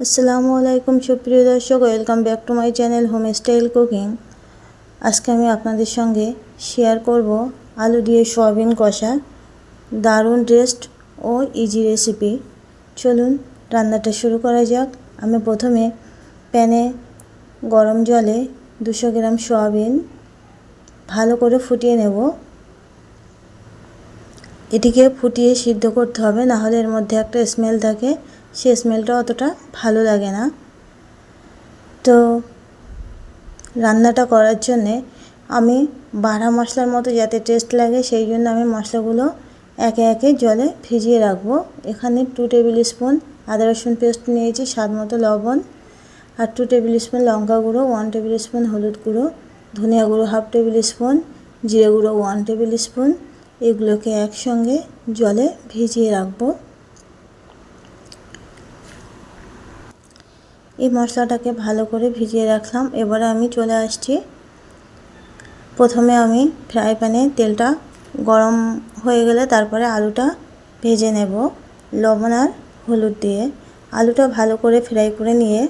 আসসালামু আলাইকুম, সুপ্রিয় দর্শক welcome back to my channel home style cooking আজকে আমি আপনাদের সঙ্গে শেয়ার করব আলু দিয়ে সয়াবিন কষা, দারুণ টেস্ট ও ইজি রেসিপি চলুন রান্নাটা শুরু করা যাক। আমি প্রথমে প্যানে গরম জলে দুশো গ্রাম সয়াবিন ভালো করে ফুটিয়ে নেব। এটিকে ফুটিয়ে সিদ্ধ করতে হবে, নাহলে এর মধ্যে একটা স্মেল থাকে। সে স্মেলটা অতটা ভালো লাগে না। তো রান্নাটা করার জন্যে আমি বাড়া মশলার মতো যাতে টেস্ট লাগে, সেই জন্য আমি মশলাগুলো একে একে জলে ভিজিয়ে রাখব। এখানে টু টেবিল স্পুন আদা রসুন পেস্ট নিয়েছি, স্বাদ মতো লবণ। আর টু টেবিল স্পুন লঙ্কা গুঁড়ো ওয়ান টেবিল স্পুন হলুদ গুঁড়ো, ধনিয়া গুঁড়ো হাফ টেবিল স্পুন জিরে গুঁড়ো ওয়ান টেবিল স্পুন এগুলোকে একসঙ্গে জলে ভিজিয়ে রাখব। এই মশলাটাকে ভালো করে ভিজিয়ে রাখলাম। এবারে আমি চলে আসছি। প্রথমে আমি ফ্রাই প্যানে তেলটা গরম হয়ে গেলে তারপরে আলুটা ভেজে নেব, লবণ আর হলুদ দিয়ে। আলুটা ভালো করে ফ্রাই করে নিয়ে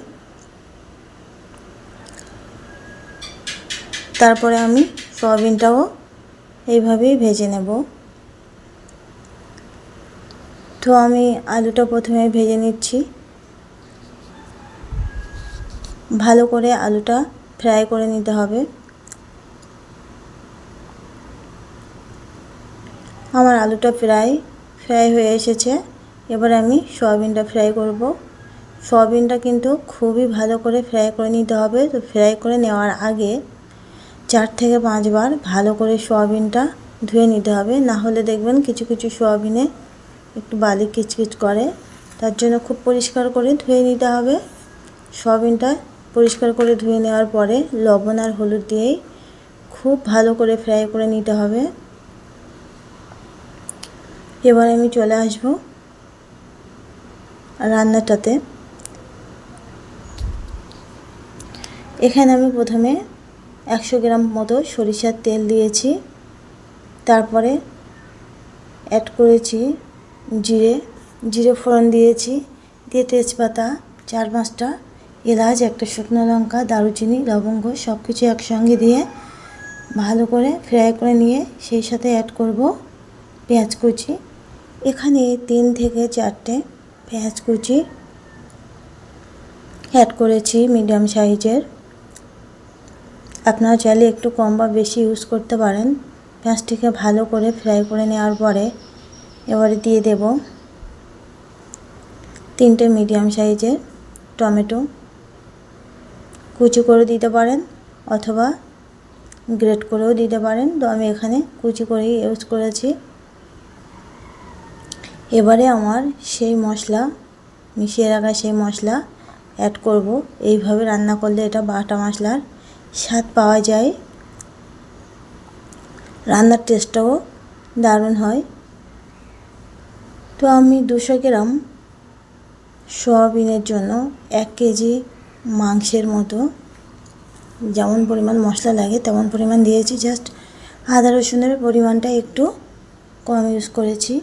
তারপরে আমি সয়াবিনটাও এইভাবেই ভেজে নেব। তো আমি আলুটা প্রথমে ভেজে নিচ্ছি। ভালো করে আলুটা ফ্রাই করে নিতে হবে। আমার আলুটা ফ্রাই ফ্রাই হয়ে এসেছে। এবার আমি সয়াবিনটা ফ্রাই করব। সয়াবিনটা কিন্তু খুবই ভালো করে ফ্রাই করে নিতে হবে। তো ফ্রাই করে নেওয়ার আগে চার থেকে পাঁচবার ভালো করে সয়াবিনটা ধুয়ে নিতে হবে। না হলে দেখবেন কিছু কিছু সয়াবিনে একটু বালি কিচকিচ করে। তার জন্য খুব পরিষ্কার করে ধুয়ে নিতে হবে। সয়াবিনটা পরিষ্কার করে ধুয়ে নেওয়ার পরে লবণ আর হলুদ দিয়েই খুব ভালো করে ফ্রাই করে নিতে হবে। এবার আমি চলে আসব রান্নাটাতে। এখানে আমি প্রথমে একশো গ্রাম মতো সরিষার তেল দিয়েছি, তারপরে অ্যাড করেছি জিরে জিরে ফোড়ন দিয়েছি, দিয়ে তেজপাতা, চার পাঁচটা এলাচ, একটা শুকনো লঙ্কা, দারুচিনি, লবঙ্গ সব কিছু একসঙ্গে দিয়ে ভালো করে ফ্রাই করে নিয়ে সেই সাথে অ্যাড করব পেঁয়াজ কুচি। এখানে তিন থেকে চারটে পেঁয়াজ কুচি অ্যাড করেছি মিডিয়াম সাইজের আপনারা চাইলে একটু কম বা বেশি ইউজ করতে পারেন। পেঁয়াজটিকে ভালো করে ফ্রাই করে নেওয়ার পরে এবারে দিয়ে দেব তিনটে মিডিয়াম সাইজের টমেটো। কুচি করে দিতে পারেন অথবা গ্রেট করেও দিতে পারেন। তো আমি এখানে কুচি করেই ইউজ করেছি। এবারে আমার সেই মশলা, মিশিয়ে রাখা সেই মশলা অ্যাড করব। এইভাবে রান্না করলে এটা বাটা মশলার স্বাদ পাওয়া যায়। রান্নার টেস্টটাও দারুণ হয়। তো আমি দুশো গ্রাম সয়াবিনের জন্য এক কেজি মাংসের মতো। যেমন পরিমাণ মশলা লাগে, তেমন পরিমাণ দিয়েছি। জাস্ট আদা রসুনের পরিমাণটা একটু কম ইউজ করেছি।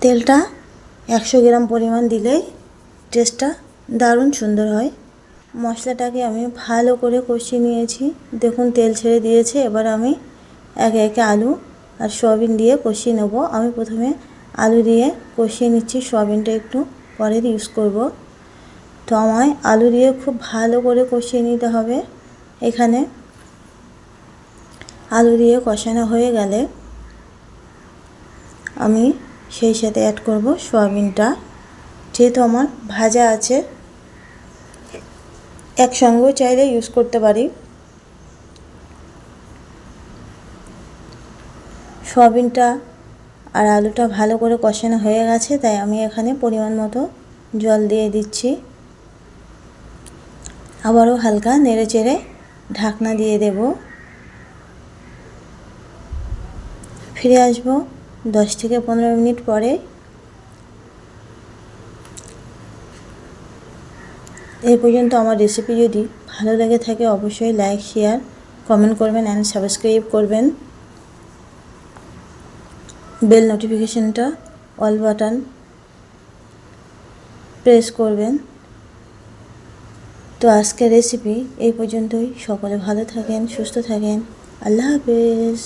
তেলটা একশো গ্রাম পরিমাণ দিলেই টেস্টটা দারুণ সুন্দর হয়। মশলাটাকে আমি ভালো করে কষিয়ে নিয়েছি। দেখুন, তেল ছেড়ে দিয়েছে। এবার আমি একে একে আলু আর সয়াবিন দিয়ে কষিয়ে নেব। আমি প্রথমে আলু দিয়ে কষিয়ে নিচ্ছি। সয়াবিনটা একটু পরে ইউজ করব। আমায় আলু দিয়ে খুব ভালো করে কষিয়ে নিতে হবে। এখানে আলু দিয়ে কষানো হয়ে গেলে আমি সেই সাথে অ্যাড করব সয়াবিনটা। যেহেতু আমার ভাজা আছে, একসঙ্গেও চাইলে ইউজ করতে পারি। সয়াবিনটা আর আলুটা ভালো করে কষানো হয়ে গেছে, তাই আমি এখানে পরিমাণ মতো জল দিয়ে দিচ্ছি। আবারও হালকা নেড়ে চেড়ে ঢাকনা দিয়ে দেব। ফিরে আসব দশ থেকে পনেরো মিনিট পরে। এই পর্যন্ত আমার রেসিপি যদি ভালো লেগে থাকে অবশ্যই লাইক শেয়ার কমেন্ট করবেন অ্যান্ড সাবস্ক্রাইব করবেন। বেল নোটিফিকেশানটা অল বাটন প্রেস করবেন। তো আজকের রেসিপি এই পর্যন্তই। সকলে ভালো থাকেন সুস্থ থাকেন। আল্লাহ হাফেজ।